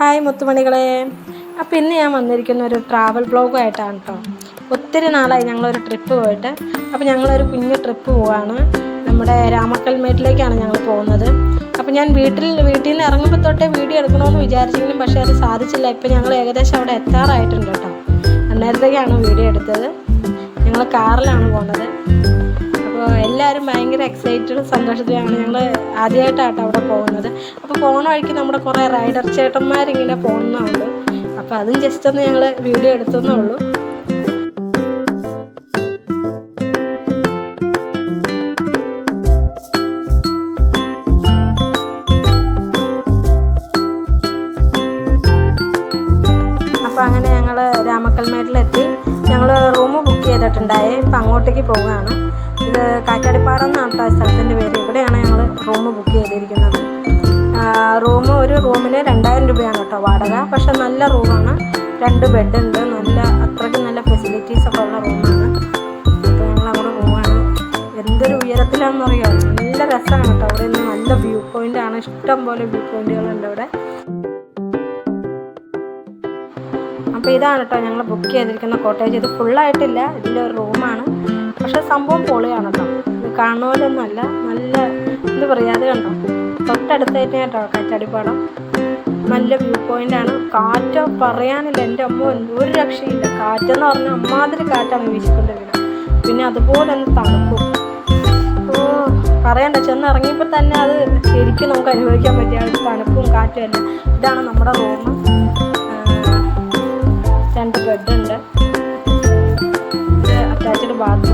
Hi മുത്തുമണികളെ. അപ്പം ഇന്ന് ഞാൻ വന്നിരിക്കുന്ന ഒരു ട്രാവൽ ബ്ലോഗായിട്ടാണ് കേട്ടോ ഒത്തിരി നാളായി ഞങ്ങളൊരു ട്രിപ്പ് പോയിട്ട്. അപ്പോൾ ഞങ്ങളൊരു കുഞ്ഞു ട്രിപ്പ് പോവാണ്. നമ്മുടെ രാമക്കൽമേട്ടിലേക്കാണ് ഞങ്ങൾ പോകുന്നത്. അപ്പോൾ ഞാൻ വീട്ടിൽ വീട്ടിൽ നിന്ന് ഇറങ്ങുമ്പോൾ തൊട്ടേ വീഡിയോ എടുക്കണമെന്ന് വിചാരിച്ചെങ്കിലും പക്ഷേ അത് സാധിച്ചില്ല. ഇപ്പം ഞങ്ങൾ ഏകദേശം അവിടെ എത്താറായിട്ടുണ്ട് കേട്ടോ അന്നേരത്തേക്കാണ് വീഡിയോ എടുത്തത്. ഞങ്ങൾ കാറിലാണ് പോകുന്നത് അപ്പോൾ എല്ലാവരും ഭയങ്കര എക്സൈറ്റഡ് സന്തോഷത്തിലാണ് ഞങ്ങൾ ആദ്യമായിട്ടാട്ടോ അവിടെ പോകുന്നത്. അപ്പോൾ പോകുന്ന വഴിക്ക് നമ്മുടെ കുറേ റൈഡർ ചേട്ടന്മാരിങ്ങനെ പോകുന്നുണ്ട്. അപ്പോൾ അതും ജസ്റ്റ് ഒന്ന് ഞങ്ങൾ വീഡിയോ എടുത്തെന്നേ ഉള്ളൂ. അപ്പോൾ അങ്ങനെ ഞങ്ങൾ റൂം ബുക്ക് ചെയ്തിട്ടുണ്ടായി. ഇപ്പം അങ്ങോട്ടേക്ക് പോവുകയാണ്. ഇത് കാറ്റാടിപ്പാറ എന്നാണ് കേട്ടോ സ്ഥലത്തിന്റെ പേര്. ഇവിടെയാണ് ഞങ്ങൾ റൂം ബുക്ക് ചെയ്തിരിക്കുന്നത്. റൂം ഒരു റൂമിന് രണ്ടായിരം രൂപയാണ് കേട്ടോ വാടക. പക്ഷെ നല്ല റൂമാണ് രണ്ട് ബെഡ് ഉണ്ട്. നല്ല അത്രയ്ക്ക് നല്ല ഫെസിലിറ്റീസ് ഒക്കെ ഉള്ള റൂമാണ് അപ്പോൾ ഞങ്ങൾ അവിടെ പോവാണ്. എന്തൊരു ഉയരത്തിലാണെന്ന് അറിയാം? നല്ല രസമാണ് കേട്ടോ. അവിടെ നിന്ന് നല്ല വ്യൂ പോയിന്റ് ആണ്. ഇഷ്ടം പോലെ വ്യൂ പോയിന്റുകളുണ്ട് അവിടെ. അപ്പോൾ ഇതാണ് കേട്ടോ ഞങ്ങൾ ബുക്ക് ചെയ്തിരിക്കുന്ന കോട്ടേജ് ഇത് ഫുള്ളായിട്ടില്ല ഒരു റൂമാണ് പക്ഷെ സംഭവം പൊളിയാണ് കേട്ടോ. ഇത് നല്ല എന്താ പറയുക അത് കണ്ടോ? തൊട്ടടുത്ത് കേട്ടോ കാറ്റാടിപ്പാടം. നല്ല വ്യൂ ആണ്. കാറ്റ് പറയാനില്ല. എന്റെ അമ്മ ഒരു രക്ഷയില്ല. കാറ്റെന്ന് പറഞ്ഞാൽ അമ്മാതിരി കാറ്റാണ് വീശിക്കൊണ്ടിരിക്കുന്നത്. പിന്നെ അതുപോലെ തന്നെ തണുപ്പ്. ഓ പറയണ്ട. ചെന്ന് ഇറങ്ങിയപ്പോൾ തന്നെ അത് ശരിക്കും നമുക്ക് അനുഭവിക്കാൻ പറ്റിയ തണുപ്പും കാറ്റും എല്ലാം. ഇതാണ് നമ്മുടെ റൂം രണ്ട് ബെഡുണ്ട് അറ്റാച്ച്ഡ് ബാത്റൂം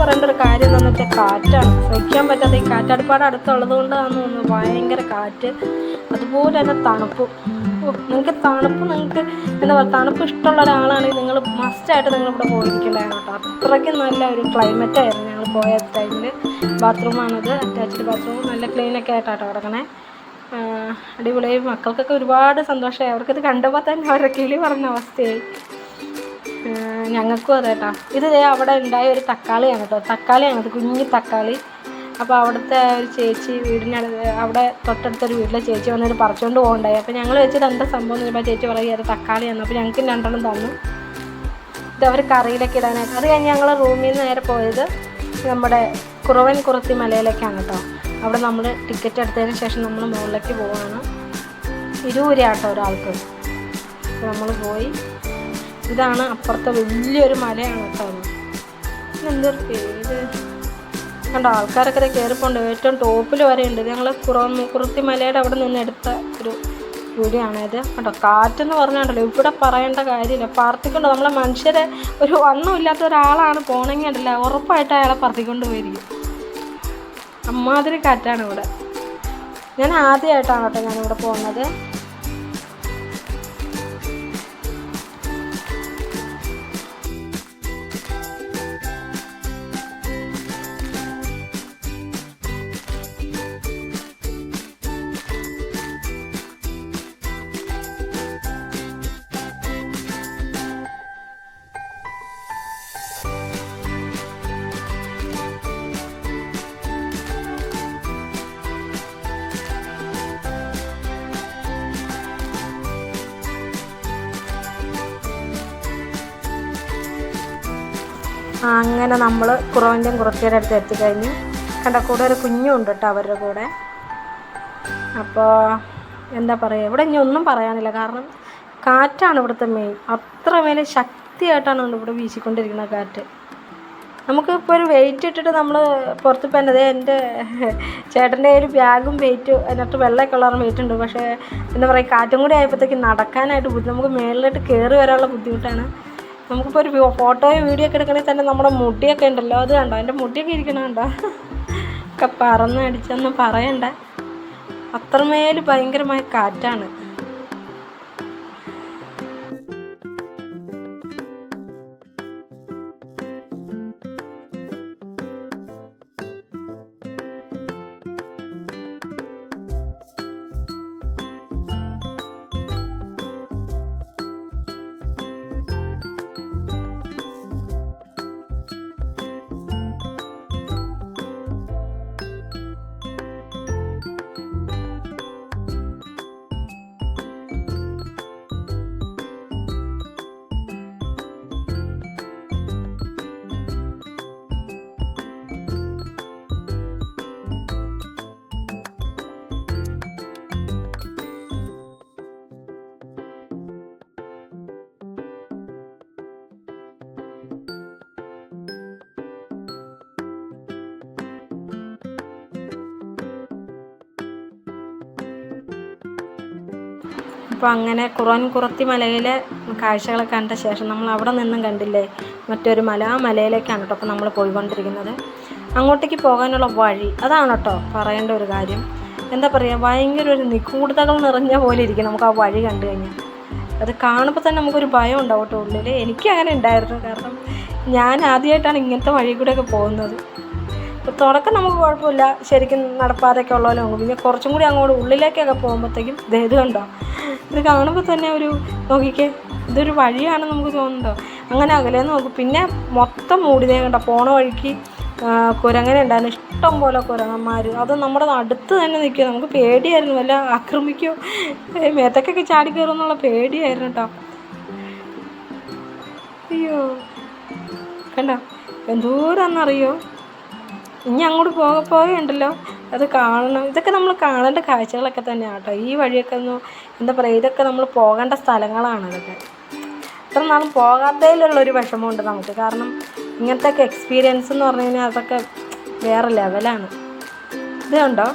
പറയേണ്ട ഒരു കാര്യം എന്ന് വെച്ചാൽ കാറ്റാണ്. സഹിക്കാൻ പറ്റാത്ത ഈ കാറ്റാടിപ്പാട് അടുത്തുള്ളത് കൊണ്ടാണ് തോന്നുന്നു. ഭയങ്കര കാറ്റ്. അതുപോലെ തന്നെ തണുപ്പ്. നിങ്ങൾക്ക് തണുപ്പ് നിങ്ങൾക്ക് എന്താ പറയുക തണുപ്പ് ഇഷ്ടമുള്ള ഒരാളാണെങ്കിൽ നിങ്ങൾ മസ്റ്റായിട്ട് നിങ്ങൾ ഇവിടെ പോയിരിക്കേണ്ടതാണ് കേട്ടോ. അത്രയ്ക്കും നല്ല ഒരു ക്ലൈമറ്റ് ആയിരുന്നു ഞങ്ങൾ പോയ ടൈമിൽ ബാത്റൂമാണത് അറ്റാച്ച്ഡ് ബാത്റൂം നല്ല ക്ലീനൊക്കെ ആയിട്ടാട്ടോ കിടക്കണേ. അടിപൊളിയായി മക്കൾക്കൊക്കെ ഒരുപാട് സന്തോഷമായി. അവർക്കിത് കണ്ടപ്പോൾ തന്നെ അവരുടെ കിളി പറഞ്ഞ അവസ്ഥയായി. ഞങ്ങൾക്കും അതെ കേട്ടോ ഇത് അവിടെ ഉണ്ടായ ഒരു തക്കാളിയാണ് കേട്ടോ തക്കാളിയാണ് ഇത് കുഞ്ഞു തക്കാളി. അപ്പോൾ അവിടുത്തെ ഒരു ചേച്ചി വീടിനടുത്ത് അവിടെ തൊട്ടടുത്തൊരു വീട്ടിലെ ചേച്ചി വന്നിട്ട് പറിച്ചുകൊണ്ട് പോകണ്ടായി. അപ്പോൾ ഞങ്ങൾ വെച്ചത് എന്താ സംഭവം എന്ന് പറയുമ്പോൾ ചേച്ചി പറയുക അത് തക്കാളിയാണ്. അപ്പോൾ ഞങ്ങൾക്ക് രണ്ടെണ്ണം തന്നു. ഇത് അവർ കറിയിലൊക്കെ ഇടാനായിട്ട്. അത് കഴിഞ്ഞ് ഞങ്ങൾ റൂമിൽ നിന്ന് നേരെ പോയത് നമ്മുടെ കുറവൻ കുറത്തി മലയിലേക്കാണ് കേട്ടോ അവിടെ നമ്മൾ ടിക്കറ്റ് എടുത്തതിന് ശേഷം നമ്മൾ മുകളിലേക്ക് പോവുകയാണ് ഇരുപൂര കേട്ടോ ഒരാൾക്ക്. നമ്മൾ പോയി. ഇതാണ് അപ്പുറത്തെ വലിയൊരു മലയാണ് കേട്ടോ എന്തൊരു പേര്? കണ്ടോ ആൾക്കാരൊക്കെ ഇത് കയറിപ്പോണ്ട് ഏറ്റവും ടോപ്പിൽ വരെ ഉണ്ട്. ഞങ്ങൾ കുറ കുറുത്തി മലയുടെ അവിടെ നിന്ന് എടുത്ത ഒരു വീഡിയോ ആണ് കണ്ടോ കേട്ടോ കാറ്റെന്ന് പറഞ്ഞാണ്ടല്ലോ ഇവിടെ പറയേണ്ട കാര്യമില്ല. പറത്തിക്കൊണ്ട് നമ്മളെ മനുഷ്യരെ ഒരു വണ്ണമില്ലാത്ത ഒരാളാണ് പോണെങ്കിൽ ഉണ്ടല്ലോ ഉറപ്പായിട്ട് അയാളെ പറത്തിക്കൊണ്ട് പോയിരിക്കും. അമ്മാതിരി കാറ്റാണ് ഇവിടെ. ഞാൻ ആദ്യമായിട്ടാണ് കേട്ടോ ഞാനിവിടെ പോകുന്നത്. അങ്ങനെ നമ്മൾ കുറവന്റെയും കുറച്ചേരെ അടുത്ത് എത്തിക്കഴിഞ്ഞു കണ്ട കൂടെ ഒരു കുഞ്ഞും ഉണ്ട് കേട്ടോ അവരുടെ കൂടെ. അപ്പോൾ എന്താ പറയുക ഇവിടെ ഇനി ഒന്നും പറയാനില്ല. കാരണം കാറ്റാണ് ഇവിടുത്തെ മെയിൻ അത്ര മേലെ ശക്തിയായിട്ടാണ് ഇവിടെ വീശിക്കൊണ്ടിരിക്കുന്ന കാറ്റ്. നമുക്ക് ഇപ്പോൾ ഒരു വെയിറ്റ് ഇട്ടിട്ട് നമ്മൾ പുറത്ത് ഇപ്പോൾ എന്റെ ചേട്ടന്റെ ഒരു ബാഗും വെയിറ്റ് അതിനകത്ത് വെള്ള കളർ വെയിറ്റ് ഉണ്ട്. പക്ഷേ എന്താ പറയുക കാറ്റും കൂടി ആയപ്പോഴത്തേക്ക് നടക്കാനായിട്ട് ബുദ്ധി നമുക്ക് മേളിലോട്ട് കയറി വരാനുള്ള ബുദ്ധിമുട്ടാണ്. നമുക്കിപ്പോൾ ഒരു ഫോട്ടോയും വീഡിയോ ഒക്കെ എടുക്കണമെങ്കിൽ തന്നെ നമ്മുടെ മുടിയൊക്കെ ഉണ്ടല്ലോ. അത് കണ്ടോ? എന്റെ മുടിയൊക്കെ ഇരിക്കണം കണ്ടോ? ഒക്കെ പറന്ന് അടിച്ചൊന്നും പറയണ്ട. അത്രമേൽ ഭയങ്കരമായ കാറ്റാണ്. അപ്പോൾ അങ്ങനെ കുറവൻ കുറത്തി മലയിലെ കാഴ്ചകളെ കണ്ട ശേഷം നമ്മൾ അവിടെ നിന്നും കണ്ടില്ലേ? മറ്റൊരു മല ആ മലയിലേക്കാണ് കേട്ടോ അപ്പോൾ നമ്മൾ പോയിക്കൊണ്ടിരിക്കുന്നത്. അങ്ങോട്ടേക്ക് പോകാനുള്ള വഴി അതാണ് കേട്ടോ പറയേണ്ട ഒരു കാര്യം. എന്താ പറയുക ഭയങ്കര ഒരു നിഗൂഢതകൾ നിറഞ്ഞ പോലെ ഇരിക്കും നമുക്ക് ആ വഴി കണ്ടു കഴിഞ്ഞാൽ. അത് കാണുമ്പോൾ തന്നെ നമുക്കൊരു ഭയം ഉണ്ടാവും ഉള്ളിൽ എനിക്ക് അങ്ങനെ ഉണ്ടായിരുന്നു. കാരണം ഞാൻ ആദ്യമായിട്ടാണ് ഇങ്ങനത്തെ വഴി കൂടെയൊക്കെ പോകുന്നത്. തുടക്കം നമുക്ക് കുഴപ്പമില്ല. ശരിക്കും നടപ്പാതൊക്കെ ഉള്ള. പോലെ നോക്കും പിന്നെ കുറച്ചും കൂടി അങ്ങോട്ട് ഉള്ളിലേക്കൊക്കെ പോകുമ്പോഴത്തേക്കും ഇത് കണ്ടോ? ഇത് കാണുമ്പോൾ തന്നെ ഒരു നോക്കിക്കേ ഇതൊരു വഴിയാണെന്ന് നമുക്ക് തോന്നുന്നുണ്ടോ? അങ്ങനെ അകലെ നോക്കും. പിന്നെ മൊത്തം മൂടിതേ കണ്ടോ? പോണ വഴിക്ക് കുരങ്ങനെ ഉണ്ടായിരുന്നു. ഇഷ്ടം പോലെ കുരങ്ങന്മാർ അത് നമ്മുടെ അടുത്ത് തന്നെ നിൽക്കുക നമുക്ക് പേടിയായിരുന്നു. വല്ല ആക്രമിക്കോ? മേത്തക്കൊക്കെ മേത്തൊക്കെ ചാടി കയറും എന്നുള്ള പേടിയായിരുന്നു കേട്ടോ. അയ്യോ. കണ്ടോ? എന്തോരാന്നറിയോ? ഇനി അങ്ങോട്ട് പോക ഉണ്ടല്ലോ അത് കാണണം. ഇതൊക്കെ നമ്മൾ കാണേണ്ട കാഴ്ചകളൊക്കെ തന്നെയാണ് കേട്ടോ. ഈ വഴിയൊക്കെ ഒന്ന് എന്താ പറയുക ഇതൊക്കെ നമ്മൾ പോകേണ്ട സ്ഥലങ്ങളാണ് ഇതൊക്കെ. ഇത്ര നാളും പോകാത്തതിലുള്ളൊരു വിഷമമുണ്ട് നമുക്ക്. കാരണം ഇങ്ങനത്തെ ഇങ്ങനത്തെയൊക്കെ എക്സ്പീരിയൻസ് എന്ന് പറഞ്ഞു കഴിഞ്ഞാൽ അതൊക്കെ വേറെ ലെവലാണ് ഇത് കണ്ടോ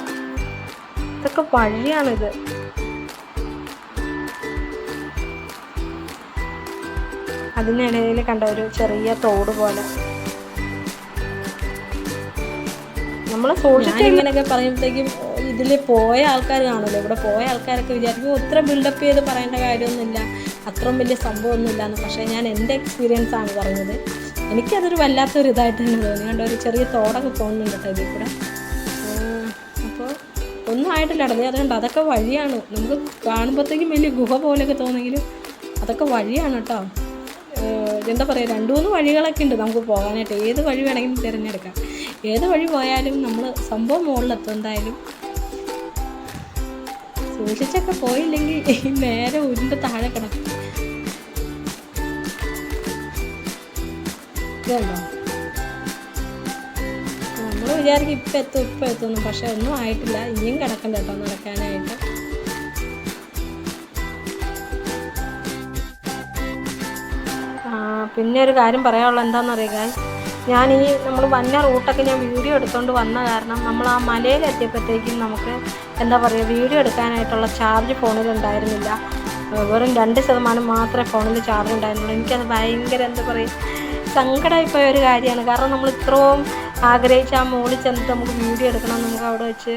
ഇതൊക്കെ വഴിയാണിത് അതിനിടയിൽ കണ്ട ഒരു ചെറിയ തോട് പോലെ. നമ്മൾ സോഷ്യൽ ഇങ്ങനെയൊക്കെ പറയുമ്പോഴത്തേക്കും ഇതിൽ പോയ ആൾക്കാർ കാണുമല്ലോ ഇവിടെ പോയ ആൾക്കാരൊക്കെ വിചാരിക്കും ഇത്ര ബിൽഡപ്പ് ചെയ്ത് പറയേണ്ട കാര്യമൊന്നുമില്ല അത്രയും വലിയ സംഭവമൊന്നുമില്ല എന്ന് പക്ഷേ ഞാൻ എന്റെ എക്സ്പീരിയൻസ് ആണ് പറഞ്ഞത് എനിക്കതൊരു വല്ലാത്തൊരു ഇതായിട്ട് തന്നെ തോന്നി. കണ്ട ഒരു ചെറിയ തോടൊക്കെ പോകുന്നുണ്ട് കേട്ടോ ഇതിൽ കൂടെ. അപ്പോൾ ഒന്നും ആയിട്ടില്ല അടേ അതുകൊണ്ട് അതൊക്കെ വഴിയാണ്. നമുക്ക് കാണുമ്പോഴത്തേക്കും വലിയ ഗുഹ പോലെയൊക്കെ തോന്നെങ്കിലും അതൊക്കെ വഴിയാണ് കേട്ടോ. എന്താ പറയുക രണ്ട് മൂന്ന് വഴികളൊക്കെ ഉണ്ട് നമുക്ക് പോകാനായിട്ട്. ഏത് വഴി വേണമെങ്കിലും തിരഞ്ഞെടുക്കാം. ഏത് വഴി പോയാലും നമ്മൾ സംഭവം മുകളിലെത്തും എന്തായാലും. സൂക്ഷിച്ചൊക്കെ പോയില്ലെങ്കിൽ നേരെ ഉരുണ്ട് താഴെ കിടക്കും. നമ്മൾ വിചാരിക്കും ഇപ്പം എത്തും ഇപ്പം എത്തുന്നു പക്ഷെ ഒന്നും ആയിട്ടില്ല. ഇനിയും കിടക്കണ്ട കേട്ടോ നടക്കാനായിട്ട്. പിന്നെ ഒരു കാര്യം പറയാനുള്ളത് എന്താണെന്ന് അറിയുക ഞാൻ ഈ നമ്മൾ വന്ന റൂട്ടൊക്കെ ഞാൻ വീഡിയോ എടുത്തുകൊണ്ട് വന്ന കാരണം നമ്മൾ ആ മലയിലെത്തിയപ്പോഴത്തേക്കും നമുക്ക് എന്താ പറയുക വീഡിയോ എടുക്കാനായിട്ടുള്ള ചാർജ് ഫോണിൽ ഉണ്ടായിരുന്നില്ല. വെറും രണ്ട് ശതമാനം മാത്രമേ ഫോണിൽ ചാർജ് ഉണ്ടായിരുന്നുള്ളൂ. എനിക്കത് ഭയങ്കര എന്താ പറയുക സങ്കടമായിപ്പോയ ഒരു കാര്യമാണ്. കാരണം നമ്മൾ ഇത്രയും ആഗ്രഹിച്ച് ആ മോളിൽ ചെന്നിട്ട് നമുക്ക് വീഡിയോ എടുക്കണം നമുക്ക് അവിടെ വെച്ച്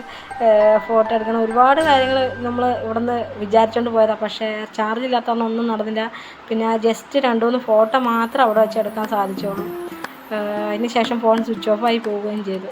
ഫോട്ടോ എടുക്കണം. ഒരുപാട് കാര്യങ്ങൾ നമ്മൾ ഇവിടെ നിന്ന് വിചാരിച്ചുകൊണ്ട് പോയതാണ് പക്ഷേ ചാർജ് ഇല്ലാത്തതുകൊണ്ട് ഒന്നും നടന്നില്ല. പിന്നെ ജസ്റ്റ് രണ്ട് മൂന്ന് ഫോട്ടോ മാത്രം അവിടെ വെച്ച് എടുക്കാൻ സാധിച്ചുള്ളൂ അതിന് ശേഷം ഫോൺ സ്വിച്ച് ഓഫ് ആയി പോവുകയും ചെയ്തു.